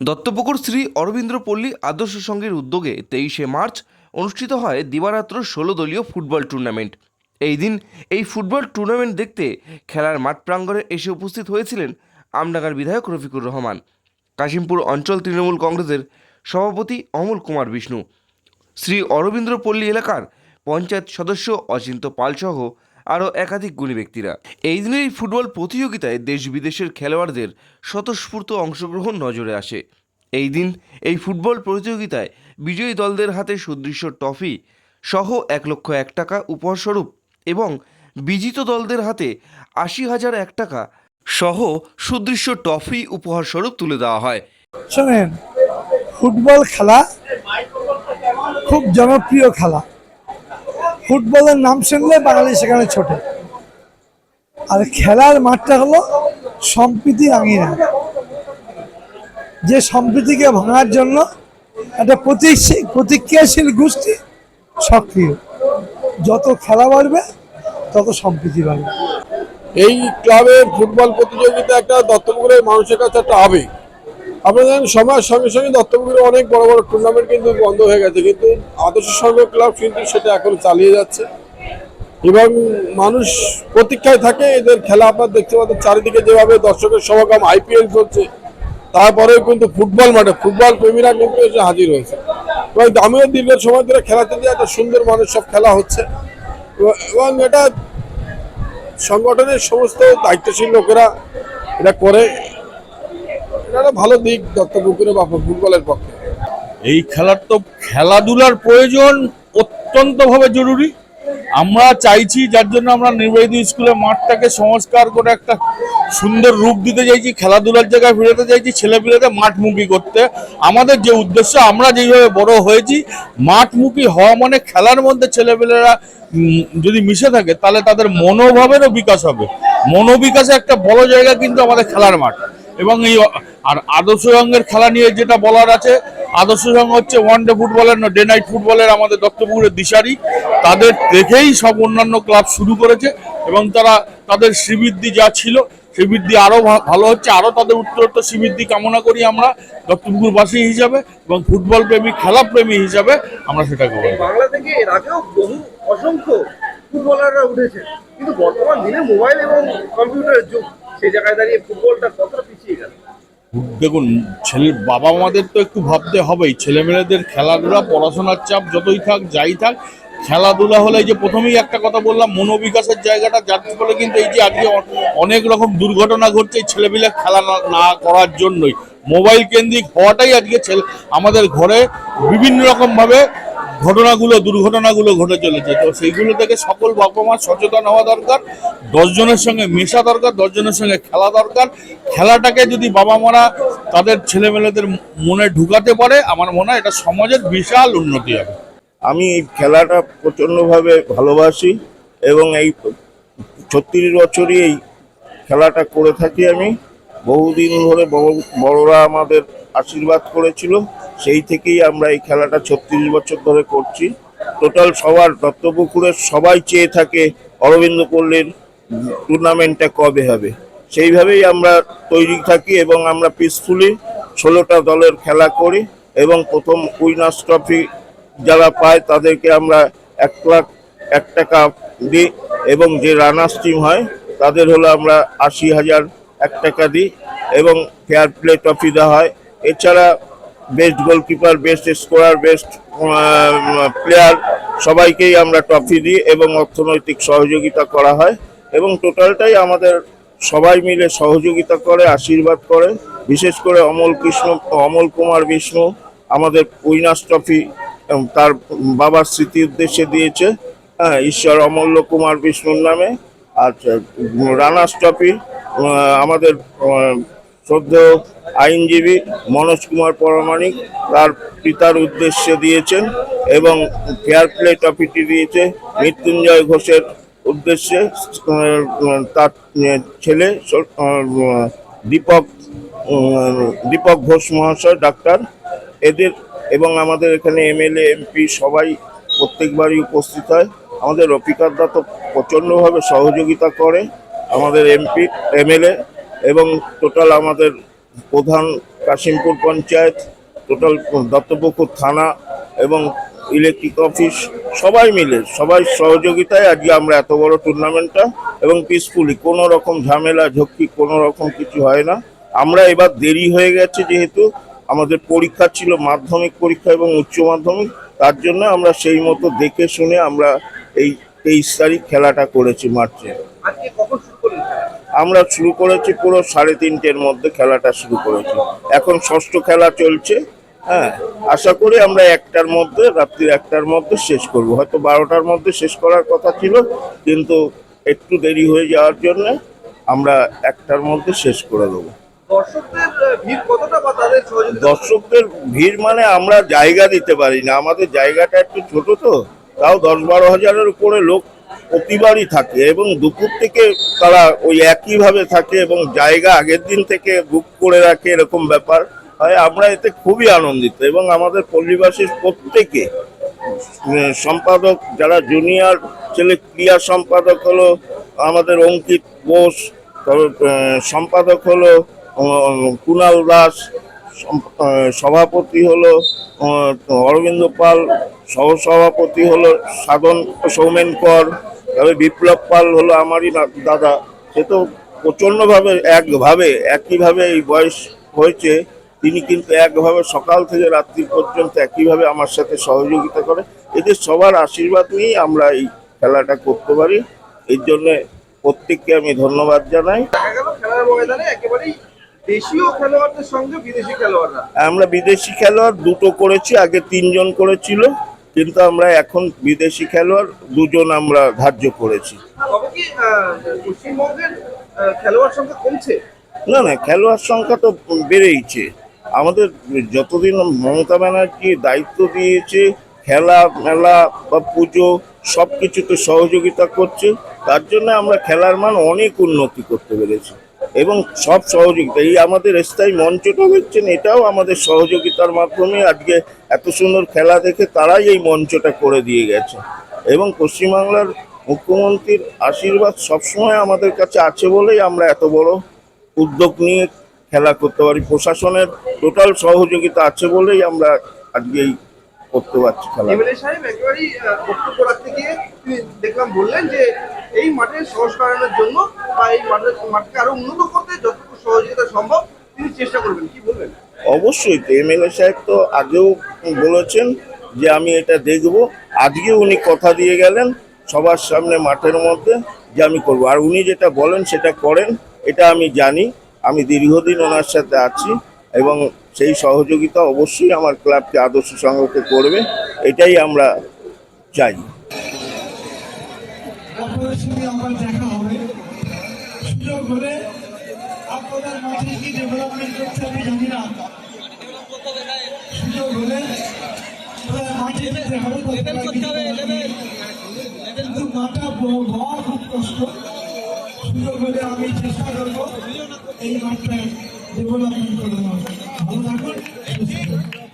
দত্তপুকুর শ্রী অরবিন্দ্র পল্লী আদর্শ সংঘের উদ্যোগে তেইশে মার্চ অনুষ্ঠিত হয় দিবারাত্র ষোলো দলীয় ফুটবল টুর্নামেন্ট। এই দিন এই ফুটবল টুর্নামেন্ট দেখতে খেলার মাঠ প্রাঙ্গণে এসে উপস্থিত হয়েছিলেন আমডাঙ্গার বিধায়ক রফিকুর রহমান, কাশিমপুর অঞ্চল তৃণমূল কংগ্রেসের সভাপতি অমল কুমার বিষ্ণু, শ্রী অরবিন্দ্র পল্লী এলাকার পঞ্চায়েত সদস্য অচিন্ত পালসহ আরও একাধিক গুণী ব্যক্তিরা। এই দিনের এই ফুটবল প্রতিযোগিতায় দেশ বিদেশের খেলোয়াড়দের স্বতঃস্ফূর্ত অংশগ্রহণ নজরে আসে। এই দিন এই ফুটবল প্রতিযোগিতায় বিজয়ী দলদের হাতে সুদৃশ্য ট্রফি সহ এক লক্ষ এক টাকা উপহারস্বরূপ এবং বিজিত দলদের হাতে আশি হাজার এক টাকা সহ সুদৃশ্য ট্রফি উপহারস্বরূপ তুলে দেওয়া হয়। ফুটবল খেলা খুব জনপ্রিয় খেলা। ফুটবলের নাম শুনলে বাঙালি সেখানে ছোটে। আর খেলার মাঠটা হলো সম্প্রীতির আঙিনা। যে সম্প্রীতিকে ভাঙার জন্য একটা প্রতিশী- প্রতিক্রিয়াশীল গোষ্ঠী সক্রিয়। যত খেলা বাড়বে, তত সম্প্রীতি বাড়বে। এই ক্লাবের ফুটবল প্রতিযোগিতা একটা দত্তপুকুরের মানুষের কাছে একটা আবেগ। আপনারা জানেন, সময়ের সঙ্গে সঙ্গে দত্তপুকুরে অনেক বড় বড় টুর্নামেন্ট কিন্তু বন্ধ হয়ে গেছে, কিন্তু আদর্শ সংঘ ক্লাব কিন্তু সেটা এখন চালিয়ে যাচ্ছে। এবং মানুষ প্রতীক্ষায় থাকে, এদের খেলা আপনার দেখতে পাচ্ছেন, চারিদিকে যেভাবে দর্শকের সমাগম আইপিএল চলছে, তারপরেও কিন্তু ফুটবল মাঠে, ফুটবল প্রেমীরা কিন্তু এসে হাজির হয়েছে। এবং আমিও দীর্ঘ সময় ধরে খেলাতে দিয়ে একটা সুন্দর মানুষ সব খেলা হচ্ছে। এবং এটা সংগঠনের সমস্ত দায়িত্বশীল লোকেরা এটা করে ভালো দিক দত্তপুকুরে ফুটবলের পক্ষে। এই খেলার তো খেলাধুলার প্রয়োজন অত্যন্তভাবে জরুরি। আমরা চাইছি, যার জন্য আমরা নির্বাহিত স্কুলের মাঠটাকে সংস্কার করে একটা সুন্দর রূপ দিতে চাইছি, খেলাধুলার জায়গায় ফিরাতে চাইছি, ছেলেপিলেদের মাঠমুখী করতে। আমাদের যে উদ্দেশ্য, আমরা যেভাবে বড় হয়েছি, মাঠমুখী হওয়া মানে খেলার মধ্যে ছেলেপিলেরা যদি মিশে থাকে, তাহলে তাদের মনোভাবেরও বিকাশ হবে। মনোবিকাশে একটা বড় জায়গা কিন্তু আমাদের খেলার মাঠ। এবং এই আর আদর্শ রঙের খেলা নিয়ে যেটা বলার আছে, আদর্শ রঙ হচ্ছে ওয়ান ডে ফুটবলের ডে নাইট ফুটবলের আমাদের দত্তপুরের দিশারি। তাদের দেখেই সব অন্যান্য ক্লাব শুরু করেছে এবং তারা তাদের শ্রীবৃদ্ধি যা ছিল, শ্রীবৃদ্ধি আরও ভালো হচ্ছে। আরও তাদের উত্তরোত্তর শ্রীবৃদ্ধি কামনা করি আমরা দত্তপুকুরবাসী হিসাবে এবং ফুটবল প্রেমী, খেলা প্রেমী হিসাবে আমরা সেটাকে বলি বাংলা থেকে এর আগেও বহু অসংখ্য ফুটবলাররা উঠেছে। কিন্তু বর্তমান দিনে মোবাইল এবং কম্পিউটারের যুগ, সেই জায়গায় দাঁড়িয়ে ফুটবলটা কতটা পিছিয়ে গেল? দেখুন, ছেলে বাবা মাদের তো একটু ভাবতে হবেই। ছেলেমেয়েদের খেলাধুলা, পড়াশোনার চাপ যতই থাক, যাই থাক, খেলাধুলা হলে যে প্রথমেই একটা কথা বললাম, মনোবিকাশের জায়গাটা যার ফলে কিন্তু এই যে আজকে অনেক রকম দুর্ঘটনা ঘটছে ছেলেপিলে খেলা না- করার জন্যই। মোবাইল কেন্দ্রিক হওয়াটাই আজকে ছেলে, আমাদের ঘরে বিভিন্ন রকম ভাবে ঘটনাগুলো, দুর্ঘটনাগুলো ঘটে চলেছে। তো সেইগুলো থেকে সকল বাবা মা সচেতন হওয়া দরকার, দশজনের সঙ্গে মেশা দরকার, দশজনের সঙ্গে খেলা দরকার। খেলাটাকে যদি বাবা মারা তাদের ছেলেমেয়েদের মনে ঢুকাতে পারে, আমার মনে হয় এটা সমাজের বিশাল উন্নতি হবে। আমি এই খেলাটা প্রচণ্ডভাবে ভালোবাসি এবং এই ছত্রিশ বছরই এই খেলাটা করে থাকি আমি। বহুদিন ধরে বড় বড়রা আমাদের আশীর্বাদ করেছিল। সেই থেকেই আমরা এই খেলাটা ছত্রিশ বছর ধরে করছি। টোটাল সবার দত্তপুকুরের সবাই চেয়ে থাকে অরবিন্দ পল্লীর টুর্নামেন্টটা কবে হবে। সেইভাবেই আমরা তৈরি থাকি এবং আমরা পিসফুলি ষোলোটা দলের খেলা করি এবং প্রথম উইনার্স ট্রফি যারা পায় তাদেরকে আমরা এক লাখ এক টাকা দিই এবং যে রানার্স টিম হয় তাদের হলো আমরা আশি হাজার এক টাকা দিই এবং ফেয়ার প্লে ট্রফি দেওয়া হয়। এছাড়া best goalkeeper best scorer best player সবাইকেই আমরা ট্রফি দিই এবং অর্থনৈতিক সহযোগিতা করা হয় এবং টোটালটাই আমাদের সবাই মিলে সহযোগিতা করে, আশীর্বাদ করে। বিশেষ করে অমল কৃষ্ণ, অমল কুমার বিষ্ণু আমাদের উইনার্স ট্রফি তার বাবার স্মৃতি উদ্দেশ্যে দিয়েছে। হ্যাঁ ঈশ্বর অমল্য কুমার বিষ্ণুর নামে। আর রানার্স ট্রফি আমাদের শ্রদ্ধেয় আইনজীবী মনোজ কুমার পরমাণিক তার পিতার উদ্দেশ্যে দিয়েছেন এবং ফেয়ার প্লে ট্রফিটি দিয়েছে মৃত্যুঞ্জয় ঘোষের উদ্দেশ্যে। তার ছেলে দীপক দীপক ঘোষ মহাশয়, ডাক্তার। এদের এবং আমাদের এখানে এমএলএ, এমপি সবাই প্রত্যেকবারই উপস্থিত হয়। আমাদের রফিকারদা তো প্রচণ্ডভাবে সহযোগিতা করে। আমাদের এমপি, এমএলএ এবং টোটাল আমাদের প্রধান কাশিমপুর পঞ্চায়েত, টোটাল দত্তপুকুর থানা এবং ইলেকট্রিক অফিস সবাই মিলে, সবাই সহযোগিতায় আজকে আমরা এত বড় টুর্নামেন্টটা এবং পিসফুলি কোনো রকম ঝামেলা, ঝক্কি, কোনো রকম কিছু হয় না। আমরা এবার দেরি হয়ে গেছে যেহেতু, আমাদের পরীক্ষা ছিল মাধ্যমিক পরীক্ষা এবং উচ্চ মাধ্যমিক, তার জন্য আমরা সেই মতো দেখে শুনে আমরা এই তেইশ তারিখ খেলাটা করেছি মার্চে আজকে কখন শুরু করলেন খেলা? আমরা শুরু করেছি পুরো সাড়ে তিনটের মধ্যে খেলাটা শুরু করেছি। এখন ষষ্ঠ খেলা চলছে হ্যাঁ আশা করি আমরা একটার মধ্যে রাত্রির একটার মধ্যে শেষ করব। হয়তো বারোটার মধ্যে শেষ করার কথা ছিল কিন্তু একটু দেরি হয়ে যাওয়ার জন্য আমরা একটার মধ্যে শেষ করে দেবো। দর্শকদের ভিড় মানে আমরা জায়গা দিতে পারি না। আমাদের জায়গাটা একটু ছোট তো তাও দশ বারো হাজারের উপরে লোক প্রতিবারই থাকে এবং দুপুর থেকে তারা ওই একইভাবে থাকে এবং জায়গা আগের দিন থেকে বুক করে রাখে, এরকম ব্যাপার হয়। আমরা এতে খুবই আনন্দিত এবং আমাদের পল্লীবাসীর প্রত্যেকে সম্পাদক যারা জুনিয়র ছেলে ক্রিয়া সম্পাদক হলো আমাদের অঙ্কিত বোস সম্পাদক হলো কুণাল দাস সভাপতি হলো অরবিন্দ পাল সহসভাপতি হলো সাধন সৌমেন কর তবে বিপ্লব পাল হলো আমারই দাদা। সে তো প্রচণ্ডভাবে একভাবে একইভাবে এই বয়স হয়েছে তিনি কিন্তু একভাবে সকাল থেকে রাত্রি পর্যন্ত একইভাবে আমার সাথে সহযোগিতা করে। এদের সবার আশীর্বাদ নিয়েই আমরা এই খেলাটা করতে পারি। এর জন্য প্রত্যেককে আমি ধন্যবাদ জানাই। আমরা বিদেশি খেলোয়াড় দুটো করেছি আগে তিনজন করেছিল। কিন্তু আমরা এখন বিদেশি খেলোয়াড় দুজন আমরা ধার্য করেছি। খেলোয়াড় সংখ্যা কমছে? না না খেলোয়াড় সংখ্যা তো বেড়েইছে। আমাদের যতদিন মমতা ব্যানার্জি দায়িত্ব দিয়েছে খেলা মেলা বা পুজো সব কিছুতে সহযোগিতা করছে তার জন্য আমরা খেলার মান অনেক উন্নতি করতে পেরেছি। এবং সব সহযোগিতা। এই আমাদের স্থায়ী মঞ্চটা দেখছেন এটাও আমাদের সহযোগিতার মাধ্যমে আজকে এত সুন্দর খেলা দেখে তারাই এই মঞ্চটা করে দিয়ে গেছে। এবং পশ্চিমবাংলার মুখ্যমন্ত্রীর আশীর্বাদ সবসময় আমাদের কাছে আছে বলেই আমরা এত বড় উদ্যোগ নিয়ে খেলা করতে পারি। প্রশাসনের টোটাল সহযোগিতা আছে বলেই আমরা আজকে এই করতে পারছি খেলা। দেখলাম বললেন যে এই মাঠের সংস্কারের জন্য বা এই মাঠের মাঠকে আরও উন্নত করতে যতটুকু সহযোগিতা সম্ভব তিনি চেষ্টা করবেন। কি বলবেন? অবশ্যই তো এমএলএ সাহেব তো আগেও বলেছেন যে আমি এটা দেখব। আজকে উনি কথা দিয়ে গেলেন সবার সামনে মাঠের মধ্যে যে আমি করব। আর উনি যেটা বলেন সেটা করেন, এটা আমি জানি। আমি দীর্ঘদিন ওনার সাথে আছি এবং সেই সহযোগিতা অবশ্যই আমার ক্লাবকে আদর্শ সংঘকে করবে, এটাই আমরা চাই। আপনাদের সঙ্গে আমার দেখা হবে সুযোগ হলে আপনাদের মাঠে কি ডেভেলপমেন্ট করছে আমি জানি না সুযোগ হলে মাঠে যেতে হবে কিন্তু কষ্ট সুযোগ হলে আমি চেষ্টা করব এই মাঠটা ডেভেলপমেন্ট করে। ভালো থাকুন।